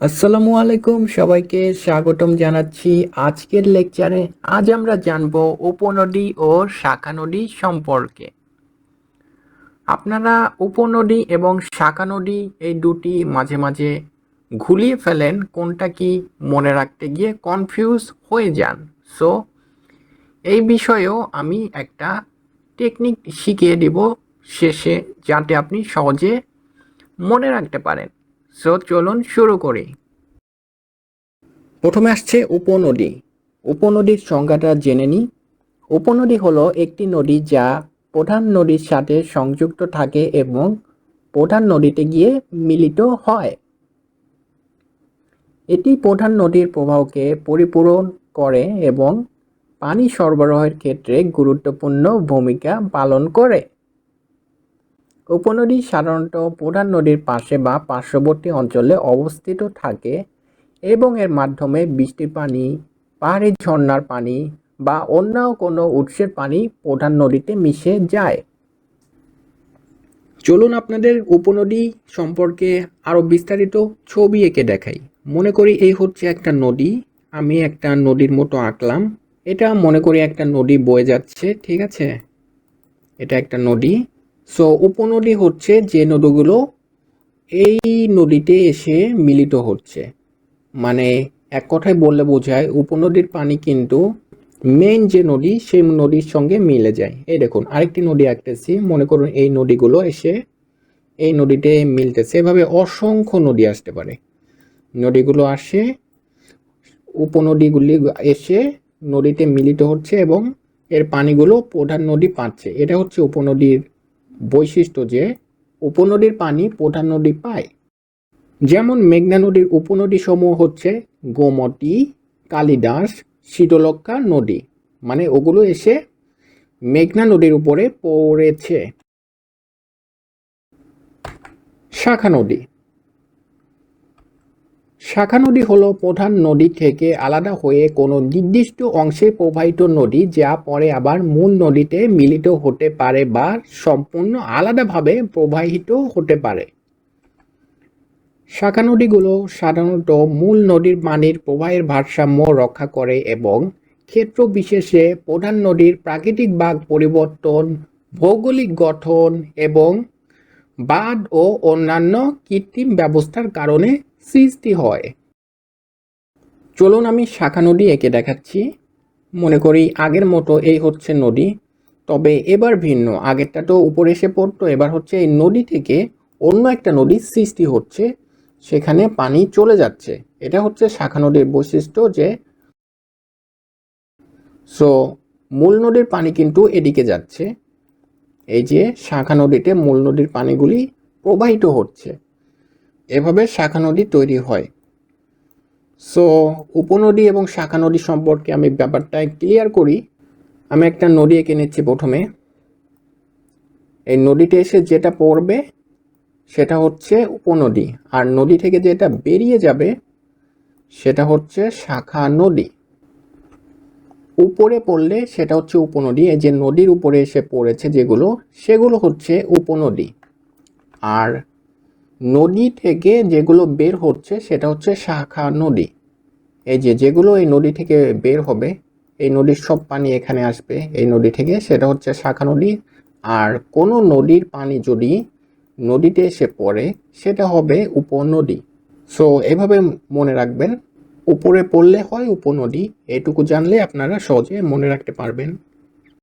আসসালামু আলাইকুম, সবাইকে স্বাগতম জানাচ্ছি আজকের লেকচারে। আজ আমরা জানব উপনদী ও শাখা নদী সম্পর্কে। আপনারা উপনদী এবং শাখা নদী এই দুটি মাঝে মাঝে ঘুলিয়ে ফেলেন, কোনটা কি মনে রাখতে গিয়ে কনফিউজ হয়ে যান। সো এই বিষয়েও আমি একটা টেকনিক শিখিয়ে দিব, শেষে যাতে আপনি সহজে মনে রাখতে পারেন। সো চলুন শুরু করি। প্রথমে আসছে উপনদী। উপনদীর সংজ্ঞাটা জেনে নিই উপনদী হলো একটি নদী যা প্রধান নদীর সাথে সংযুক্ত থাকে এবং প্রধান নদীতে গিয়ে মিলিত হয়। এটি প্রধান নদীর প্রবাহকে পরিপূরণ করে এবং পানি সরবরাহের ক্ষেত্রে গুরুত্বপূর্ণ ভূমিকা পালন করে। উপনদী সাধারণত প্রধান নদীর পাশে বা পার্শ্ববর্তী অঞ্চলে অবস্থিত থাকে এবং এর মাধ্যমে বৃষ্টির পানি, পাহাড়ি ঝর্ণার পানি বা অন্য কোনো উৎসের পানি প্রধান নদীতে মিশে যায়। চলুন আপনাদের উপনদী সম্পর্কে আরও বিস্তারিত ছবি এঁকে দেখাই। মনে করি এই হচ্ছে একটা নদী, আমি একটা নদীর মতো আঁকলাম। এটা মনে করি একটা নদী বয়ে যাচ্ছে, ঠিক আছে? এটা একটা নদী। সো উপনদী হচ্ছে যে নদীগুলো এই নদীতে এসে মিলিত হচ্ছে। মানে এক কথায় বললে বোঝায়, উপনদীর পানি কিন্তু মেইন যে নদী, সেই নদীর সঙ্গে মিলে যায়। এই দেখুন, আরেকটি নদী আঁকতেছি। মনে করুন এই নদীগুলো এসে এই নদীতে মিলতেছে। এভাবে অসংখ্য নদী আসতে পারে। নদীগুলো আসে, উপনদীগুলি এসে নদীতে মিলিত হচ্ছে এবং এর পানিগুলো প্রধান নদী পাচ্ছে। এটা হচ্ছে উপনদীর বৈশিষ্ট্য যে উপনদীর পানি প্রধান নদী পায়। যেমন মেঘনা নদীর উপনদী সমূহ হচ্ছে গোমতী, কালিদাস শীতলক্ষা নদী। মানে ওগুলো এসে মেঘনা নদীর উপরে পড়েছে। শাখা নদী। শাখা নদী হলো প্রধান নদী থেকে আলাদা হয়ে কোনো নির্দিষ্ট অংশে প্রবাহিত নদী, যা পরে আবার মূল নদীতে মিলিত হতে পারে বা সম্পূর্ণ আলাদাভাবে প্রবাহিত হতে পারে। শাখা নদীগুলো সাধারণত মূল নদীর পানির প্রবাহের ভারসাম্য রক্ষা করে এবং ক্ষেত্র বিশেষে প্রধান নদীর প্রাকৃতিক বাগ পরিবর্তন, ভৌগোলিক গঠন এবং বাঁধ ও অন্যান্য কৃত্রিম ব্যবস্থার কারণে সৃষ্টি হয়। চলুন আমি শাখা নদী এঁকে দেখাচ্ছি। মনে করি আগের মতো এই হচ্ছে নদী, তবে এবার ভিন্ন। আগেরটা তো উপরে এসে পড়তো, এবার হচ্ছে এই নদী থেকে অন্য একটা নদীর সৃষ্টি হচ্ছে, সেখানে পানি চলে যাচ্ছে। এটা হচ্ছে শাখা নদীর বৈশিষ্ট্য যে, সো, মূল নদীর পানি কিন্তু এদিকে যাচ্ছে। এই যে শাখা নদীতে মূল নদীর পানিগুলি প্রবাহিত হচ্ছে। এভাবে শাখা নদী তৈরি হয়। সো উপনদী এবং শাখা নদী সম্পর্কে আমি ব্যাপারটা ক্লিয়ার করি। আমি একটা নদী এঁকে নিচ্ছি প্রথমে। এই নদীতে এসে যেটা পড়বে সেটা হচ্ছে উপনদী। আর নদী থেকে যেটা বেরিয়ে যাবে সেটা হচ্ছে শাখা নদী। উপরে পড়লে সেটা হচ্ছে উপনদী। এই যে নদীর উপরে এসে পড়েছে যেগুলো, সেগুলো হচ্ছে উপনদী। আর নদী থেকে যেগুলো বের হচ্ছে, সেটা হচ্ছে শাখা নদী। এই যে যেগুলো এই নদী থেকে বের হবে, এই নদীর সব পানি এখানে আসবে। এই নদী থেকে সেটা হচ্ছে শাখা নদী। আর কোনো নদীর পানি যদি নদীতে এসে পড়ে, সেটা হবে উপনদী। সো এভাবে মনে রাখবেন। উপরে পড়লে হয় উপনদী। এটুকু জানলে আপনারা সহজে মনে রাখতে পারবেন।